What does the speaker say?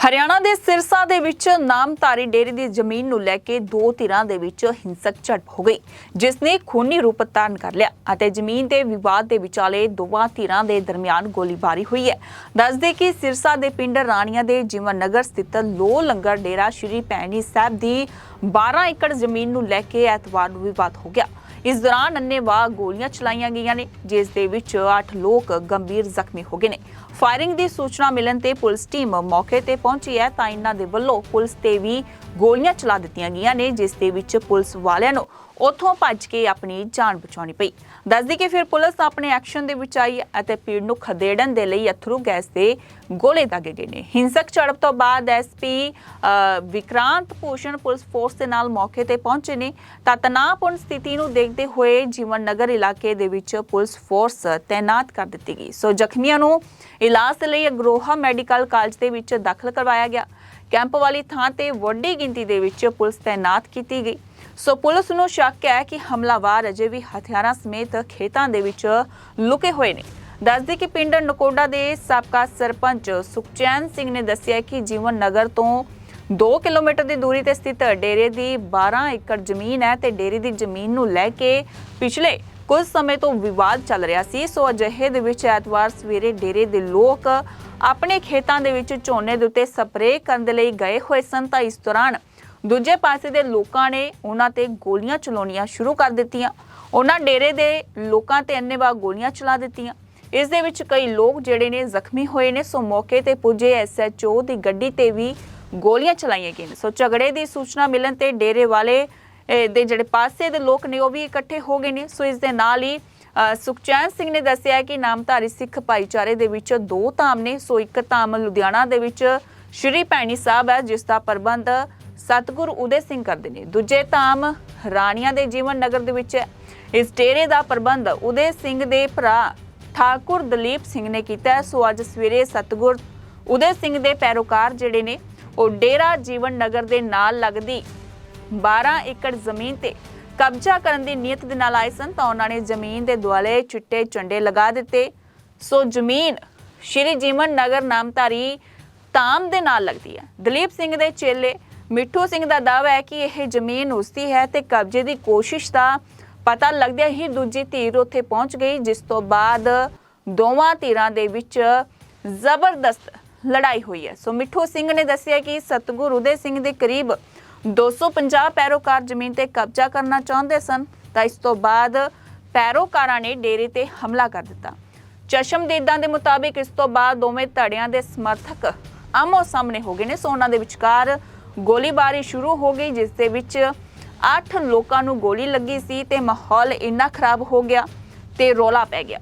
ਹਰਿਆਣਾ ਦੇ ਸਿਰਸਾ ਦੇ ਵਿੱਚ ਨਾਮਧਾਰੀ ਡੇਰੇ ਦੀ ਜ਼ਮੀਨ ਨੂੰ ਲੈ ਕੇ ਦੋ ਧਿਰਾਂ ਦੇ ਵਿੱਚ ਹਿੰਸਕ ਝੜਪ ਹੋ ਗਈ, ਜਿਸ ਨੇ ਖੂਨੀ ਰੂਪ ਧਾਰਨ ਕਰ ਲਿਆ ਅਤੇ ਜ਼ਮੀਨ ਦੇ ਵਿਵਾਦ ਦੇ ਵਿਚਾਲੇ ਦੋਵਾਂ ਧਿਰਾਂ ਦੇ ਦਰਮਿਆਨ ਗੋਲੀਬਾਰੀ ਹੋਈ ਹੈ। ਦੱਸਦੇ ਕਿ ਸਿਰਸਾ ਦੇ ਪਿੰਡ ਰਾਣੀਆਂ ਦੇ ਜੀਵਨ ਨਗਰ ਸਥਿਤ ਲੋ ਲੰਗਰ ਡੇਰਾ ਸ਼੍ਰੀ ਭੈਣੀ ਸਾਹਿਬ ਦੀ 12 ਏਕੜ ਜ਼ਮੀਨ ਨੂੰ ਲੈ ਕੇ ਐਤਵਾਰ ਨੂੰ ਵਿਵਾਦ ਹੋ ਗਿਆ। ਇਸ ਦੌਰਾਨ ਅੰਨੇਵਾਹ ਗੋਲੀਆਂ ਚਲਾਈਆਂ ਗਈਆਂ ਨੇ, ਜਿਸ ਦੇ ਵਿੱਚ 8 ਲੋਕ ਗੰਭੀਰ ਜ਼ਖਮੀ ਹੋ ਗਏ ਨੇ। ਫਾਇਰਿੰਗ ਦੀ ਸੂਚਨਾ ਮਿਲਣ ਤੇ ਪੁਲਿਸ ਟੀਮ ਮੌਕੇ ਤੇ ਪਹੁੰਚੀ ਹੈ ਤਾਂ ਇਹਨਾਂ ਦੇ ਵੱਲੋਂ ਪੁਲਿਸ ਤੇ ਵੀ ਗੋਲੀਆਂ ਚਲਾ ਦਿੱਤੀਆਂ ਗਈਆਂ ਨੇ, ਜਿਸ ਦੇ ਵਿੱਚ ਪੁਲਿਸ ਵਾਲਿਆਂ ਨੂੰ ਉੱਥੋਂ ਭੱਜ ਕੇ ਆਪਣੀ ਜਾਨ ਬਚਾਉਣੀ ਪਈ। ਦੱਸਦੀ ਕਿ ਫਿਰ ਪੁਲਿਸ ਆਪਣੇ ਐਕਸ਼ਨ ਦੇ ਵਿੱਚ ਆਈ ਅਤੇ ਪੀੜ ਨੂੰ ਖਦੇੜਨ ਦੇ ਲਈ ਅਥਰੂ ਗੈਸ ਦੇ ਗੋਲੇ ਦਾਗੇ ਗਏ ਨੇ। ਹਿੰਸਕ ਝੜਪ ਤੋਂ ਬਾਅਦ SP Vikrant Bhushan police force ਦੇ ਨਾਲ ਮੌਕੇ ਤੇ ਪਹੁੰਚੇ ਨੇ। ਤਾਂ ਤਣਾਅਪੂਰਨ ਸਥਿਤੀ ਨੂੰ ਦੇਖਦੇ ਹੋਏ ਜੀਵਨ ਨਗਰ ਇਲਾਕੇ ਦੇ ਵਿੱਚ ਪੁਲਿਸ ਫੋਰਸ ਤਾਇਨਾਤ ਕਰ ਦਿੱਤੀ ਗਈ। ਸੋ ਜ਼ਖਮੀਆਂ ਨੂੰ ਇਲਾਜ ਦੇ ਲਈ ਅਗਰੋਹਾ ਮੈਡੀਕਲ ਕਾਲਜ ਦੇ ਵਿੱਚ ਦਾਖਲ ਕਰਵਾਇਆ ਗਿਆ। ਕੈਂਪ ਵਾਲੀ ਥਾਂ ਤੇ ਵੱਡੀ ਗਿਣਤੀ ਦੇ ਵਿੱਚ ਪੁਲਿਸ ਤਾਇਨਾਤ ਕੀਤੀ ਗਈ। ਸੋ ਪੁਲਿਸ ਨੂੰ ਸ਼ੱਕ ਹੈ ਕਿ ਹਮਲਾਵਰ ਅਜੇ ਵੀ ਹਥਿਆਰਾਂ ਸਮੇਤ ਖੇਤਾਂ ਦੇ ਵਿੱਚ ਲੁਕੇ ਹੋਏ ਨੇ। ਦੱਸਦੇ ਕਿ ਪਿੰਡ ਨਕੋਡਾ ਦੇ ਸਾਬਕਾ ਸਰਪੰਚ ਸੁਖਚੈਨ ਸਿੰਘ ਨੇ ਦੱਸਿਆ ਕਿ ਜੀਵਨ ਨਗਰ ਤੋਂ 2 ਕਿਲੋਮੀਟਰ ਦੀ ਦੂਰੀ ਤੇ ਸਥਿਤ ਡੇਰੇ ਦੀ 12 ਏਕੜ ਜ਼ਮੀਨ ਹੈ ਤੇ ਡੇਰੇ ਦੀ ਜ਼ਮੀਨ ਨੂੰ ਲੈ ਕੇ ਪਿਛਲੇ ਕੁਝ ਸਮੇਂ ਤੋਂ ਵਿਵਾਦ ਚੱਲ ਰਿਹਾ ਸੀ, ਸੋ ਅਜਿਹੇ ਦੇ ਵਿੱਚ ਐਤਵਾਰ ਸਵੇਰੇ ਡੇਰੇ ਦੇ ਲੋਕ ਆਪਣੇ ਖੇਤਾਂ ਦੇ ਵਿੱਚ ਝੋਨੇ ਦੇ ਉੱਤੇ ਸਪਰੇਅ ਕਰਨ ਦੇ ਲਈ ਗਏ ਹੋਏ ਸਨ। ਤਾਂ ਇਸ ਦੌਰਾਨ ਦੂਜੇ ਪਾਸੇ ਦੇ ਲੋਕਾਂ ਨੇ ਉਹਨਾਂ ਤੇ ਗੋਲੀਆਂ ਚਲਾਉਣੀਆਂ ਸ਼ੁਰੂ ਕਰ ਦਿੱਤੀਆਂ। ਉਹਨਾਂ ਡੇਰੇ ਦੇ ਲੋਕਾਂ ਤੇ ਅੰਨੇਵਾਹ ਗੋਲੀਆਂ ਚਲਾ ਦਿੱਤੀਆਂ। ਇਸ ਦੇ ਵਿੱਚ ਕਈ ਲੋਕ ਜਿਹੜੇ ਨੇ ਜ਼ਖਮੀ ਹੋਏ ਨੇ, ਸੋ ਮੌਕੇ ਤੇ ਪੁੱਜੇ ਐਸਐਚਓ ਦੀ ਗੱਡੀ ਤੇ ਵੀ ਗੋਲੀਆਂ ਚਲਾਈਆਂ ਗਈਆਂ ਨੇ। ਸੋ ਝਗੜੇ ਦੀ ਸੂਚਨਾ ਮਿਲਣ ਤੇ ਡੇਰੇ ਵਾਲੇ ਦੇ ਜਿਹੜੇ ਪਾਸੇ ਦੇ ਲੋਕ ਨੇ, ਉਹ ਵੀ ਇਕੱਠੇ ਹੋ ਗਏ ਨੇ। ਸੋ ਇਸ ਦੇ ਨਾਲ ਹੀ ਸੁਖਚੈਨ ਸਿੰਘ ਨੇ ਦੱਸਿਆ ਕਿ ਨਾਮਧਾਰੀ ਸਿੱਖ ਭਾਈਚਾਰੇ ਦੇ ਵਿੱਚ ਦੋ ਧਾਮ ਨੇ। ਸੋ ਇੱਕ ਧਾਮ ਲੁਧਿਆਣਾ ਦੇ ਵਿੱਚ ਸ਼੍ਰੀ ਭੈਣੀ ਸਾਹਿਬ ਹੈ, ਜਿਸ ਦਾ ਪ੍ਰਬੰਧ ਸਤਗੁਰ ਉਦੇ ਸਿੰਘ ਕਰਦੇ ਨੇ। ਦੂਜੇ ਧਾਮ ਰਾਣੀਆਂ ਦੇ ਜੀਵਨ ਨਗਰ ਦੇ ਵਿੱਚ ਹੈ। ਇਸ ਡੇਰੇ ਦਾ ਪ੍ਰਬੰਧ ਉਦੇ ਸਿੰਘ ਦੇ ਭਰਾ ਠਾਕੁਰ ਦਲੀਪ ਸਿੰਘ ਨੇ ਕੀਤਾ ਸੋ ਅੱਜ ਸਵੇਰੇ ਸਤਗੁਰ ਉਦੇ ਸਿੰਘ ਦੇ ਪੈਰੋਕਾਰ ਜਿਹੜੇ ਨੇ, ਉਹ ਡੇਰਾ ਜੀਵਨ ਨਗਰ ਦੇ ਨਾਲ ਲੱਗਦੀ 12 ਏਕੜ ਜ਼ਮੀਨ ਤੇ ਕਬਜ਼ਾ ਕਰਨ ਦੀ ਨੀਅਤ ਦੇ ਨਾਲ ਆਏ ਸਨ ਤਾਂ ਉਹਨਾਂ ਨੇ ਜ਼ਮੀਨ ਦੇ ਦੁਆਲੇ ਚਿੱਟੇ ਝੰਡੇ ਲਗਾ ਦਿੱਤੇ। ਸੋ ਜ਼ਮੀਨ ਸ਼੍ਰੀ ਜੀਵਨ ਨਗਰ ਨਾਮਧਾਰੀ ਤਾਮ ਦੇ ਨਾਲ ਲੱਗਦੀ ਹੈ। ਦਲੀਪ ਸਿੰਘ ਦੇ ਚੇਲੇ ਮਿੱਠੂ ਸਿੰਘ ਦਾ ਦਾਅਵਾ ਹੈ ਕਿ ਇਹ ਜ਼ਮੀਨ ਉਸਦੀ ਹੈ ਤੇ ਕਬਜ਼ੇ ਦੀ ਕੋਸ਼ਿਸ਼ ਦਾ ਪਤਾ ਲੱਗਦਿਆਂ ਹੀ ਦੂਜੀ ਧਿਰ ਉੱਥੇ ਪਹੁੰਚ ਗਈ, ਜਿਸ ਤੋਂ ਬਾਅਦ ਦੋਵਾਂ ਧਿਰਾਂ ਦੇ ਵਿੱਚ ਜ਼ਬਰਦਸਤ ਲੜਾਈ ਹੋਈ ਹੈ। ਸੋ ਮਿੱਠੂ ਸਿੰਘ ਨੇ ਦੱਸਿਆ ਕਿ ਸਤਗੁਰ ਉਦੇ ਸਿੰਘ ਦੇ ਕਰੀਬ 250 ਪੈਰੋਕਾਰ ਜ਼ਮੀਨ ਤੇ ਕਬਜ਼ਾ ਕਰਨਾ ਚਾਹੁੰਦੇ ਸਨ, ਤਾਂ ਇਸ ਤੋਂ ਬਾਅਦ ਪੈਰੋਕਾਰਾਂ ਨੇ ਡੇਰੇ ਤੇ ਹਮਲਾ ਕਰ ਦਿੱਤਾ। ਚਸ਼ਮਦੀਦਾਂ ਦੇ ਮੁਤਾਬਿਕ ਇਸ ਤੋਂ ਬਾਅਦ ਦੋਵੇਂ ਧੜਿਆਂ ਦੇ ਸਮਰਥਕ ਆਮੋ ਸਾਹਮਣੇ ਹੋ ਗਏ ਨੇ। ਸੋ ਉਹਨਾਂ ਦੇ ਵਿਚਕਾਰ ਗੋਲੀਬਾਰੀ ਸ਼ੁਰੂ ਹੋ ਗਈ, ਜਿਸ ਦੇ ਵਿੱਚ 8 ਲੋਕਾਂ ਨੂੰ ਗੋਲੀ ਲੱਗੀ ਸੀ ਤੇ ਮਾਹੌਲ ਇੰਨਾ ਖਰਾਬ ਹੋ ਗਿਆ ਤੇ ਰੌਲਾ ਪੈ ਗਿਆ।